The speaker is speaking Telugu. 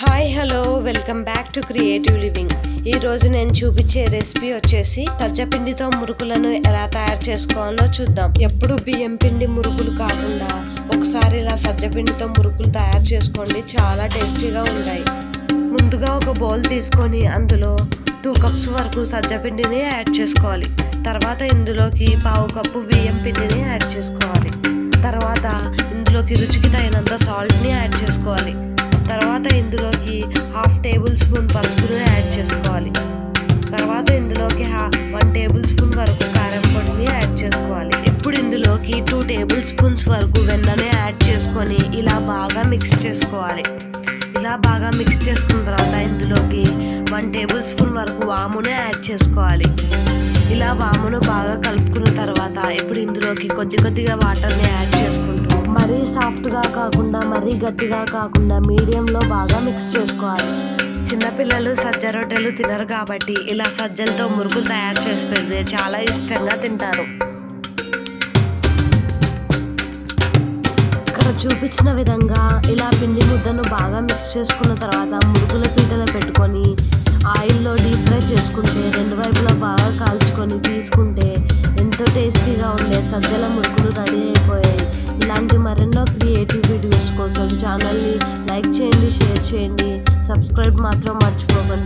Hi hello welcome back to creative living ఈరోజు నేను చూపించే రెసిపీ వచ్చేసి సజ్జపిండితో మురుకులను ఎలా తయారు చేసుకోవాలో చూద్దాం. ఎప్పుడు బియ్యం పిండి మురుకులు కాకుండా ఒకసారి ఇలా సజ్జపిండితో మురుకులు తయారు చేసుకోండి. చాలా టేస్టీగా ఉంటాయి. ముందుగా ఒక బౌల్ తీసుకొని అందులో టూ కప్స్ వరకు సజ్జపిండిని యాడ్ చేసుకోవాలి. తర్వాత ఇందులోకి పావు కప్పు బియ్యం పిండిని యాడ్ చేసుకోవాలి. తర్వాత ఇందులోకి రుచికి తగినంత సాల్ట్ని యాడ్ చేసుకోవాలి. ఇందులోకి హాఫ్ టేబుల్ స్పూన్ పసుపును యాడ్ చేసుకోవాలి. తర్వాత ఇందులోకి హా- వన్ టేబుల్ స్పూన్ వరకు కారం పొడిని యాడ్ చేసుకోవాలి. ఇప్పుడు ఇందులోకి టూ టేబుల్ స్పూన్స్ వరకు వెన్నని యాడ్ చేసుకొని ఇలా బాగా మిక్స్ చేసుకోవాలి. ఇలా బాగా మిక్స్ చేసుకున్న తర్వాత ఇందులోకి వన్ టేబుల్ స్పూన్ వరకు వామును యాడ్ చేసుకోవాలి. ఇలా వామును బాగా కలుపుకున్న తర్వాత ఇప్పుడు ఇందులోకి కొద్ది కొద్దిగా వాటర్ని యాడ్ చేసుకుంటాం మరీ సాఫ్ట్గా కాకుండా మరీ గట్టిగా కాకుండా మీడియంలో బాగా మిక్స్ చేసుకోవాలి. చిన్నపిల్లలు సజ్జ రొట్టెలు తినరు కాబట్టి ఇలా సజ్జలతో మురుకులు తయారు చేసి పెడితే చాలా ఇష్టంగా తింటారు. ఇక్కడ చూపించిన విధంగా ఇలా పిండి ముద్దను బాగా మిక్స్ చేసుకున్న తర్వాత మురుకుల పీటలో పెట్టుకొని ఆయిల్లో డీప్ ఫ్రై చేసుకుంటే రెండు వైపులా బాగా కాల్చుకొని తీసుకుంటే ఎంతో టేస్టీగా ఉండే సజ్జల మురుకులు రెడీ అయిపోయాయి. ఇలాంటి మరెన్నో క్రియేటివ్ వీడియోస్ కోసం ఛానల్ని లైక్ చేయండి షేర్ చేయండి. సబ్స్క్రైబ్ మాత్రం మర్చిపోకండి.